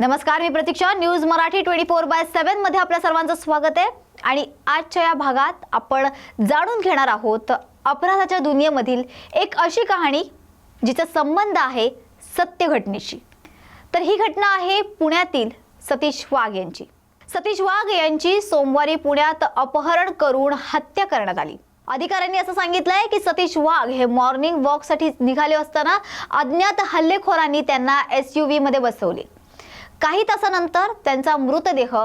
नमस्कार मी Pratiksha. News Marathi twenty four by सेव्हनमध्ये आपल्या सर्वांचं स्वागत आहे. आणि आजच्या या भागात आपण जाणून घेणार आहोत अपराधाच्या दुनियेमधील एक अशी कहाणी जिचा संबंध आहे सत्य घटनेशी तर ही घटना आहे पुण्यातील सतीश वाघ यांची. सतीश वाघ यांची सोमवारी पुण्यात अपहरण करून हत्या करण्यात आली. अधिकाऱ्यांनी असं सांगितलंय की सतीश वाघ हे मॉर्निंग वॉकसाठी निघाले असताना अज्ञात हल्लेखोरांनी त्यांना एस यू मध्ये बसवले. काही तासानंतर त्यांचा मृतदेह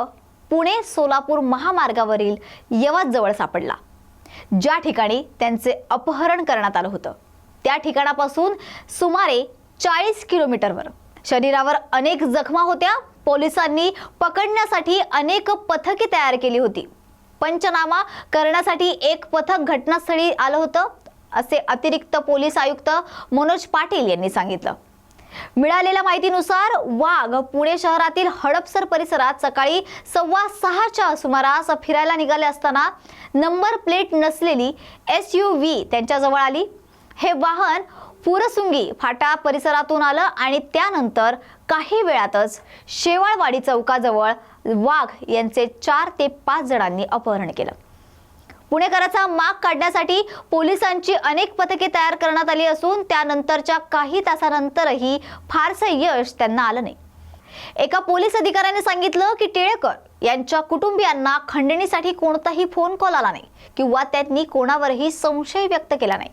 पुणे सोलापूर महामार्गावरील यवतजवळ सापडला. ज्या ठिकाणी त्यांचे अपहरण करण्यात आलं होतं. त्या ठिकाणापासून सुमारे चाळीस किलोमीटरवर. शरीरावर अनेक जखमा होत्या. पोलिसांनी पकडण्यासाठी अनेक पथके तयार केली होती. पंचनामा करण्यासाठी एक पथक घटनास्थळी आलं होतं असे अतिरिक्त पोलीस आयुक्त मनोज पाटील यांनी सांगितलं. मिळालेल्या माहितीनुसार वाघ पुणे शहरातील हडपसर परिसरात सकाळी सव्वा सहाच्या सुमारास फिरायला निघाले असताना नंबर प्लेट नसलेली एस यू व्ही त्यांच्याजवळ आली. हे वाहन पुरसुंगी फाटा परिसरातून आलं आणि त्यानंतर काही वेळातच शेवाळवाडी चौकाजवळ वाघ यांचे चार ते पाच जणांनी अपहरण केलं. पुणेकराचा माग काढण्यासाठी पोलिसांची अनेक पथके तयार करण्यात आली असून त्यानंतरच्या काही तासानंतरही फारसं यश त्यांना आलं नाही. एका पोलीस अधिकाऱ्याने सांगितलं की टिळेकर यांच्या कुटुंबियांना खंडणीसाठी कोणताही फोन कॉल आला नाही किंवा त्यांनी कोणावरही संशय व्यक्त केला नाही.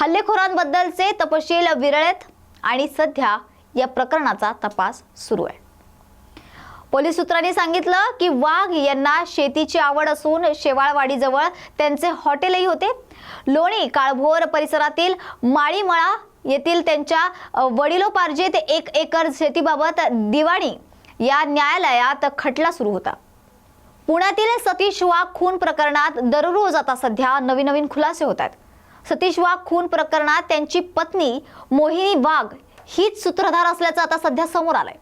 हल्लेखोरांबद्दलचे तपशील विरळेत आणि सध्या या प्रकरणाचा तपास सुरू आहे. पोलीस सूत्रांनी सांगितलं की वाघ यांना शेतीची आवड असून शेवाळवाडीजवळ त्यांचे हॉटेलही होते. लोणी काळभोर परिसरातील माळीमळा येथील त्यांच्या वडिलोपार्जित एक एकर शेतीबाबत दिवाणी या न्यायालयात खटला सुरू होता. पुण्यातील सतीश वाघ खून प्रकरणात दररोज आता सध्या नवीन नवीन खुलासे होत आहेत. सतीश वाघ खून प्रकरणात त्यांची पत्नी मोहिनी वाघ हीच सूत्रधार असल्याचं आता सध्या समोर आलंय.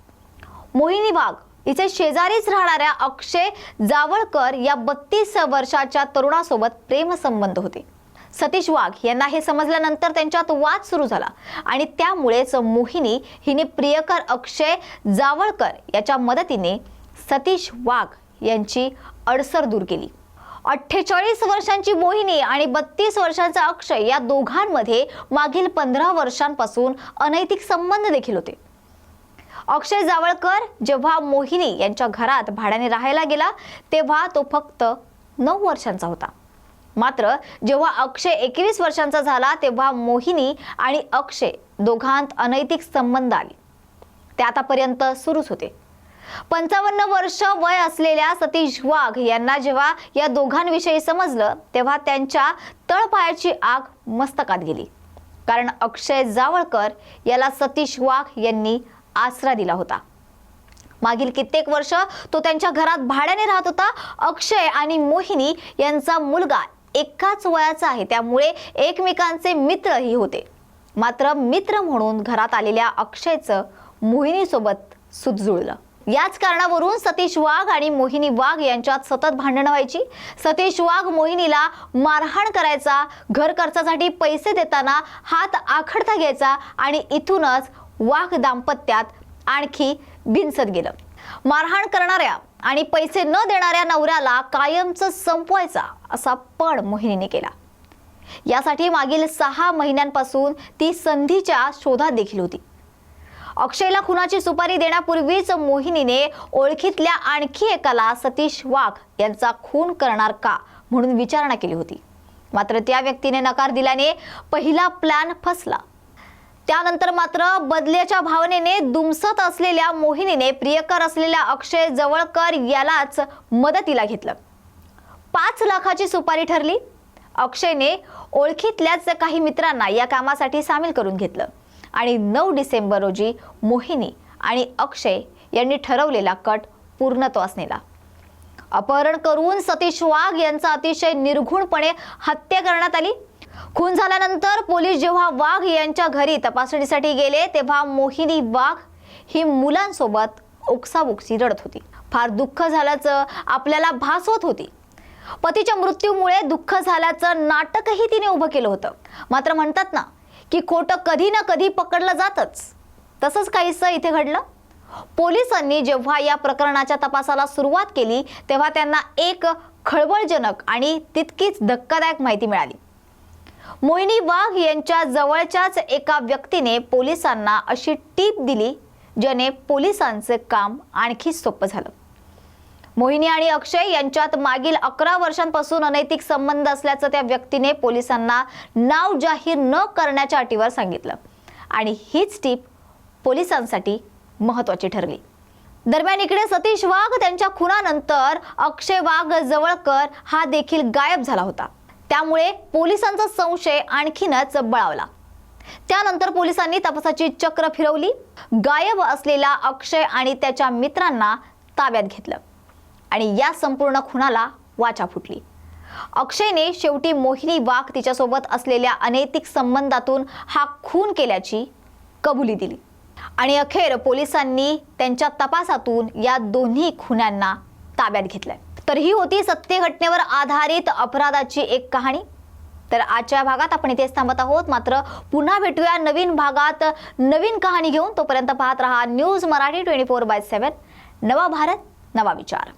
मोहिनी वाघ इथे शेजारीच राहणाऱ्या अक्षय जावळकर या बत्तीस वर्षाच्या तरुणासोबत प्रेमसंबंध होते. सतीश वाघ यांना हे समजल्यानंतर त्यांच्यात वाद सुरू झाला आणि त्यामुळेच मोहिनी हिने प्रियकर अक्षय जावळकर याच्या मदतीने सतीश वाघ यांची अडसर दूर केली. अठ्ठेचाळीस वर्षांची मोहिनी आणि बत्तीस वर्षांचा अक्षय या दोघांमध्ये मागील पंधरा वर्षांपासून अनैतिक संबंध देखील होते. अक्षय जावळकर जेव्हा मोहिनी यांच्या घरात भाड्याने राहायला गेला तेव्हा तो फक्त नऊ वर्षांचा होता. मात्र जेव्हा अक्षय एकवीस वर्षांचा झाला तेव्हा मोहिनी आणि अक्षय दोघांत अनैतिक संबंध आले. ते आतापर्यंत सुरूच होते. पंचावन्न वर्ष वय असलेल्या सतीश वाघ यांना जेव्हा या दोघांविषयी समजलं तेव्हा त्यांच्या तळपायाची आग मस्तकात गेली. कारण अक्षय जावळकर याला सतीश वाघ यांनी आसरा दिला होता. मागील कित्येक वर्ष तो त्यांच्या घरात भाड्याने राहत होता. अक्षय आणि मोहिनी यांचा मुलगा एकाच वयाचा आहे. त्यामुळे एकमेकांचे मित्रही होते. मात्र मित्र म्हणून घरात आलेल्या अक्षयचं मोहिनीसोबत सुजुळलं याच कारणावरून सतीश वाघ आणि मोहिनी वाघ यांच्यात सतत भांडणं व्हायची. सतीश वाघ मोहिनीला मारहाण करायचा घर खर्चासाठी पैसे देताना हात आखडता घ्यायचा आणि इथूनच वाघ दाम्पत्यात आणखी भिनसत गेलं. मारहाण करणाऱ्या आणि पैसे न देणाऱ्या नवऱ्याला कायमचं संपवायचा असा पण मोहिनीने केला. यासाठी मागील सहा महिन्यांपासून ती संधीच्या शोधात देखील होती. अक्षयला खुनाची सुपारी देण्यापूर्वीच मोहिनीने ओळखीतल्या आणखी एकाला सतीश वाघ यांचा खून करणार का म्हणून विचारणा केली होती. मात्र त्या व्यक्तीने नकार दिल्याने पहिला प्लॅन फसला. त्यानंतर मात्र बदल्याच्या भावनेने दुमसत असलेल्या मोहिनीने प्रियकर असलेल्या अक्षय जवळकर यालाच मदतीला घेतलं. पाच लाखाची सुपारी ठरली. अक्षयने ओळखीतल्याच काही मित्रांना या कामासाठी सामील करून घेतलं. आणि नऊ डिसेंबर रोजी मोहिनी आणि अक्षय यांनी ठरवलेला कट पूर्णत्वास नेला अपहरण करून सतीश वाघ यांचा अतिशय निर्घुणपणे हत्या करण्यात आली. खून झाल्यानंतर पोलीस जेव्हा वाघ यांच्या घरी तपासणीसाठी गेले तेव्हा मोहिनी वाघ ही मुलांसोबत ओक्साबोक्सी रडत होती. फार दुःख झाल्याचं आपल्याला भासवत होती. पतीच्या मृत्यूमुळे दुःख झाल्याचं नाटकही तिने उभं केलं होतं. मात्र म्हणतात ना की खोटं कधी ना कधी पकडलं जातच. तसंच काहीसं इथे घडलं. पोलिसांनी जेव्हा या प्रकरणाच्या तपासाला सुरुवात केली तेव्हा त्यांना एक खळबळजनक आणि तितकीच धक्कादायक माहिती मिळाली. मोहिनी वाघ यांच्या जवळच्याच एका व्यक्तीने पोलिसांना अशी टीप दिली ज्याने पोलिसांचे काम आणखी सोपं झालं. मोहिनी आणि अक्षय यांच्यात मागील अकरा वर्षांपासून अनैतिक संबंध असल्याचं त्या व्यक्तीने पोलिसांना नाव जाहीर न करण्याच्या अटीवर सांगितलं. आणि हीच टीप पोलिसांसाठी महत्वाची ठरली. दरम्यान इकडे सतीश वाघ त्यांच्या खुनानंतर अक्षय वाघ जवळकर हा देखील गायब झाला होता. त्यामुळे पोलिसांचा संशय आणखीनच बळावला. त्यानंतर पोलिसांनी तपासाची चक्र फिरवली. गायब असलेला अक्षय आणि त्याच्या मित्रांना ताब्यात घेतलं. आणि या संपूर्ण खुनाला वाचा फुटली. अक्षयने शेवटी मोहिनी वाघ तिच्यासोबत असलेल्या अनैतिक संबंधातून हा खून केल्याची कबुली दिली. आणि अखेर पोलिसांनी त्यांच्या तपासातून या दोन्ही खुन्यांना ताब्यात घेतलंय. तर ही होती सत्य घटनेवर आधारित अपराधाची एक कहाणी. तर आजच्या भागात आपण इथेच थांबत आहोत. मात्र पुन्हा भेटूया नवीन भागात नवीन कहाणी घेऊन. तोपर्यंत पाहत रहा news Marathi twenty four by seven. नवा भारत नवा विचार.